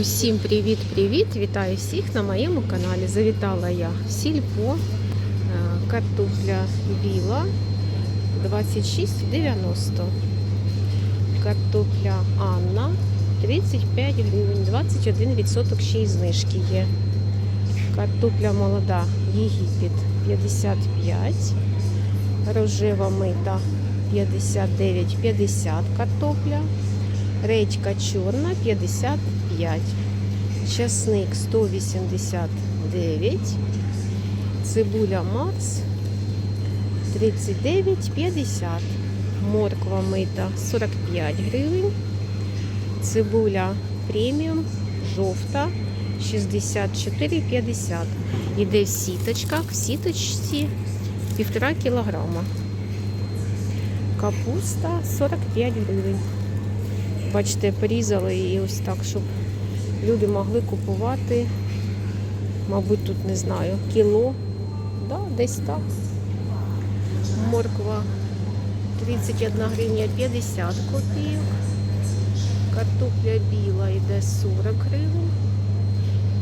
Усім привіт-привіт! Вітаю всіх на моєму каналі. Завітала я в сільпо. Е, Картопля біла 26,90. Картопля Анна 35 гривень, 21% ще й знижки є. Картопля молода Єгипет 55. Рожева мита 59,50 картопля. Редька чорна 55. Часник 189. Цибуля Марс 39,50. Морква мита 45 гривень. Цибуля преміум жовта 64,50. Іде в сіточках, в сіточці 1,5 кілограма. Капуста 45 гривень. Бачите, порізали її ось так, щоб люди могли купувати, мабуть, тут не знаю, кіло. Да, десь так. Морква 31 гривня 50 копійок. Картопля біла йде 40 гривень.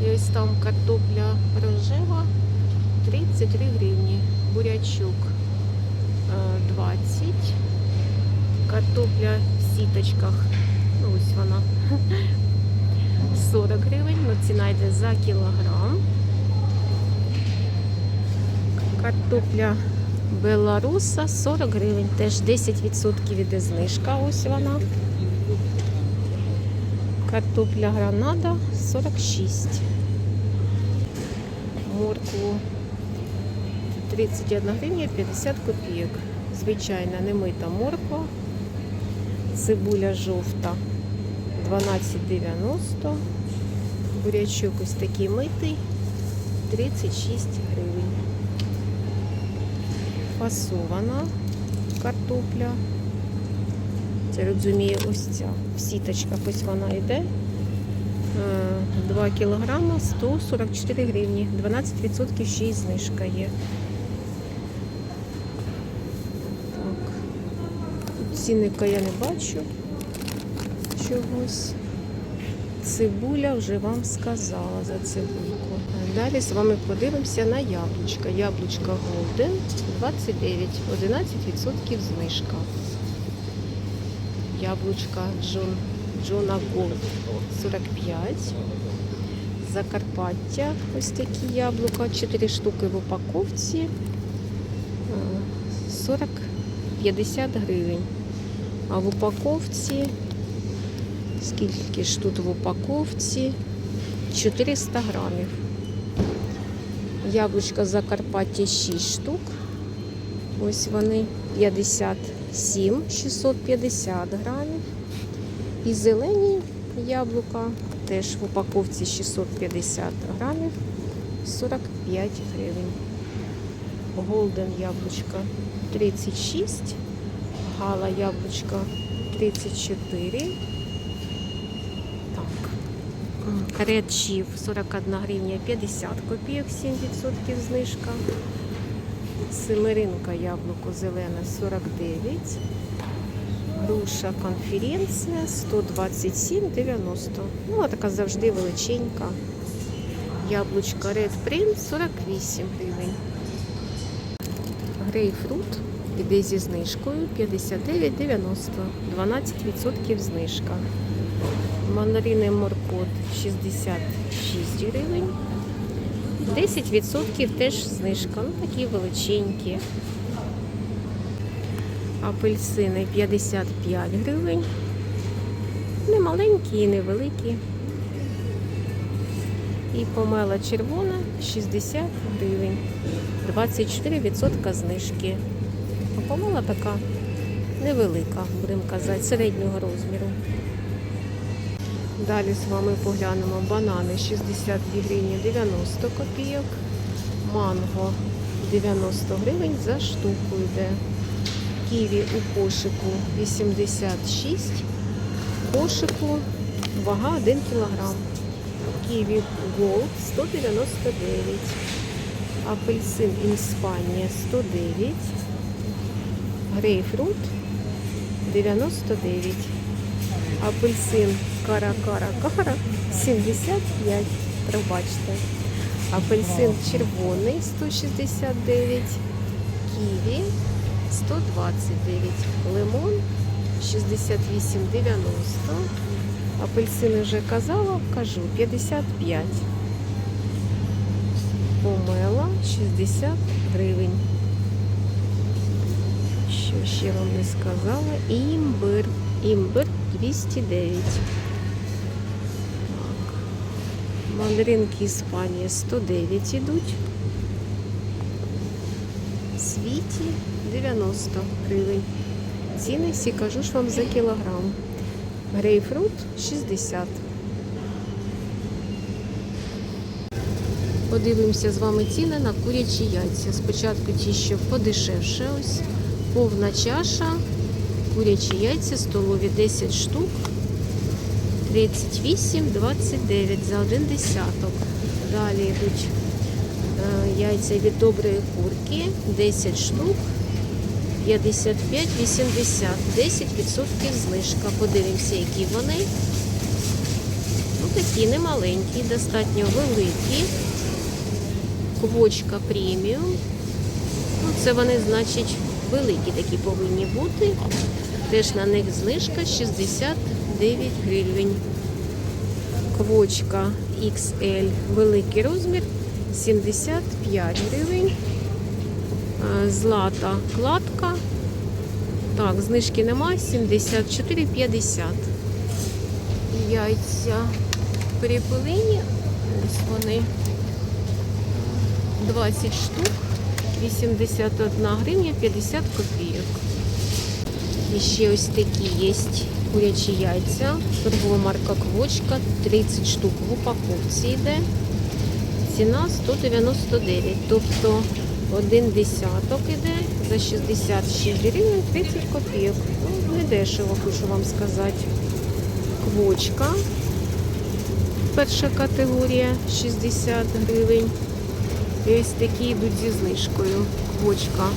І ось там картопля рожева 33 гривні. Бурячок е, 20. Картопля в сіточках. Ну, ось вона. 40 гривень, ну ціна йде за кілограм. Картопля Беларуса 40 гривень, теж 10% іде знижка, ось вона. Картопля Гранада 46. Моркву 31 гривня 50 копійок. Звичайна немита морква. Цибуля жовта 12,90. Бурячок ось такий митий 36 гривень. Фасована картопля. Це розумію, ось ця в сіточках ось вона йде. 2 кілограма 144 гривні. 12% ще й знижка є. Так. Цінника я не бачу чогось. Цибуля вже вам сказала за цибульку. Далі з вами подивимося на яблучка. Яблучка Golden 29, 11% знижка. Яблучка Джон, Джона Голд 45. Закарпаття. Ось такі яблука. 4 штуки в упаковці. Е, 40 50 гривень. А в упаковці скільки ж тут в упаковці? 400 грамів. Яблучка Закарпаття 6 штук. Ось вони 57, 650 грамів. І зелені яблука теж в упаковці 650 грамів, 45 гривень. Голден яблучка 36, гала яблучка 34. Так. Red Chief 41 гривня 50 копійок, 7% знижка. Семеринка яблуко зелене 49. Груша конференція 127,90. Ну, а така завжди величенька. Яблучка Red Print 48 гривень. Грейпфрут іде зі знижкою 59,90. 12% знижка. Мандарини моркот 66 гривень. 10% теж знижка. Ну, такі величенькі. Апельсини 55 гривень. Не маленькі і не великі. І помела червона 60 гривень. 24% знижки. А помела така невелика, будемо казати, середнього розміру. Далі з вами поглянемо банани 62 гривні 90 копійок. Манго 90 гривень за штуку йде. Ківі у кошику 86. Кошику вага 1 кг. Ківі Голд 199. Апельсин Іспанія 109. Грейпфрут 99. Апельсин кара, кара, кара 75. Пробачте. Апельсин червоний 169, ківі 129, лимон 68,90. Апельсин вже казала, кажу 55. Помела 60 гривень. Що ще вам не сказала? Імбир. Імбир 209. Мандаринки Іспанія 109 ідуть. Світі 90 гривень. Ціни всі кажу ж вам за кілограм. Грейпфрут 60. Подивимося з вами ціни на курячі яйця. Спочатку ті, що подешевше. Ось повна чаша. Курячі яйця столові 10 штук. 38,29 за один десяток. Далі йдуть е, яйця від доброї курки 10 штук. 55-80, 10% знижка. Подивимося, які вони. Ну, такі немаленькі, достатньо великі. Квочка преміум. Ну, це вони, значить, великі такі повинні бути. Теж на них знижка 69 гривень. Квочка XL, великий розмір 75 гривень. Е, Злата кладка. Так, знижки немає, 74,50. Яйця перепилені. Ось вони 20 штук, 81 гривня 50 копійок. І ще ось такі є курячі яйця. Торгова марка Квочка, 30 штук в упаковці йде. Ціна 199, тобто один десяток іде за 66 гривень 30 копійок. Ну, не дешево, хочу вам сказати. Квочка. Перша категорія 60 гривень. Ось такі йдуть зі знижкою. Квочка.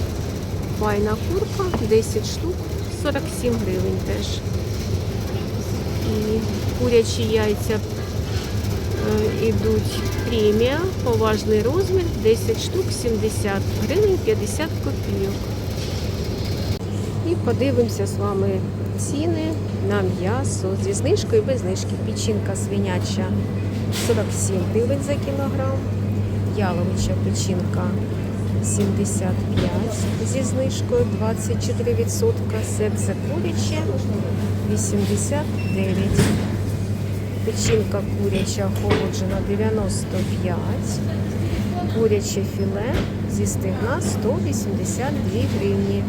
Файна курка, 10 штук, 47 гривень теж. І курячі яйця е, ідуть премія, поважний розмір, 10 штук, 70 гривень, 50 копійок. І подивимося з вами ціни на м'ясо зі знижкою і без знижки. Печінка свиняча 47 гривень за кілограм, яловича печінка 75 зі знижкою 24%, серце куряче 89 Печінка куряча охолоджена 95, куряче філе зі стегна 182 гривні,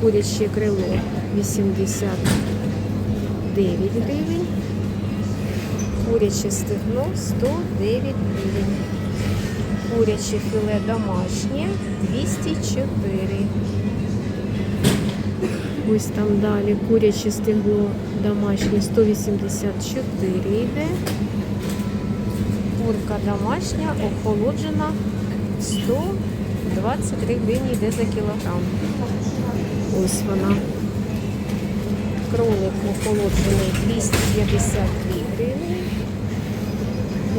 куряче крило 89 гривень, куряче стегно 109 гривень, куряче філе домашнє 204 Ось там далі куряче стегло домашнє 184 йде. Курка домашня охолоджена 123 гривні йде за кілограм. Ось вона. Кролик охолоджений 252 гривні.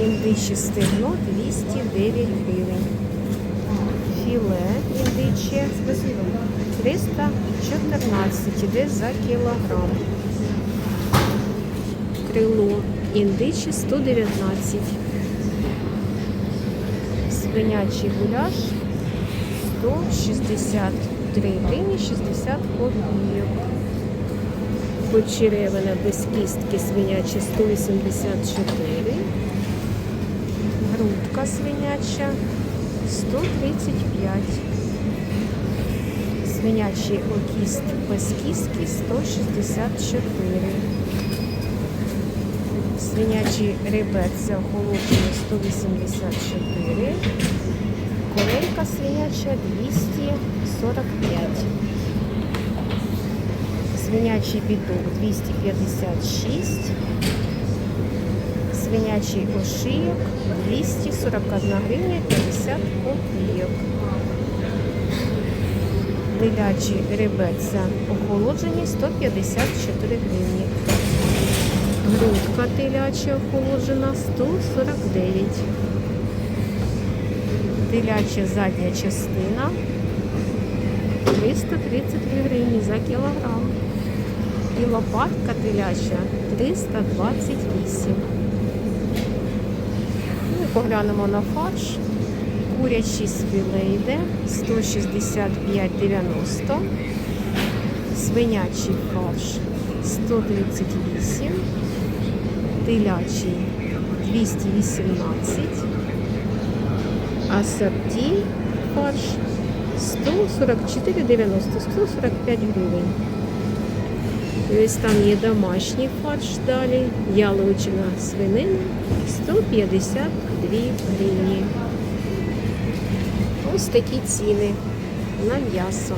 Індиче стегно 209 гривень. Філе індиче 314 іде за кілограм. Крило індичі 119. Свинячий гуляш 163 гривні 60 копійок. Почеревина без кістки свиняча 184. Грудка свиняча 135. Свинячий окіст без кістки 164. Свинячий ребець охолоджений 184. Корейка свиняча 245. Свинячий біток 256. Свинячий ошийок 241 гривня 50 копійок. Телячі ребеця охолоджені 154 гривні. Грудка теляча охолоджена 149. Теляча задня частина 333 гривні за кілограм. І лопатка теляча 328. Поглянемо на фарш. Курячий з філе йде 165,90. Свинячий фарш 138. Телячий 218. Асорті фарш 144,90, 145 гривень. Ось там є домашній фарш далі, яловичина свинина 152 гривні. Ось такі ціни на м'ясо.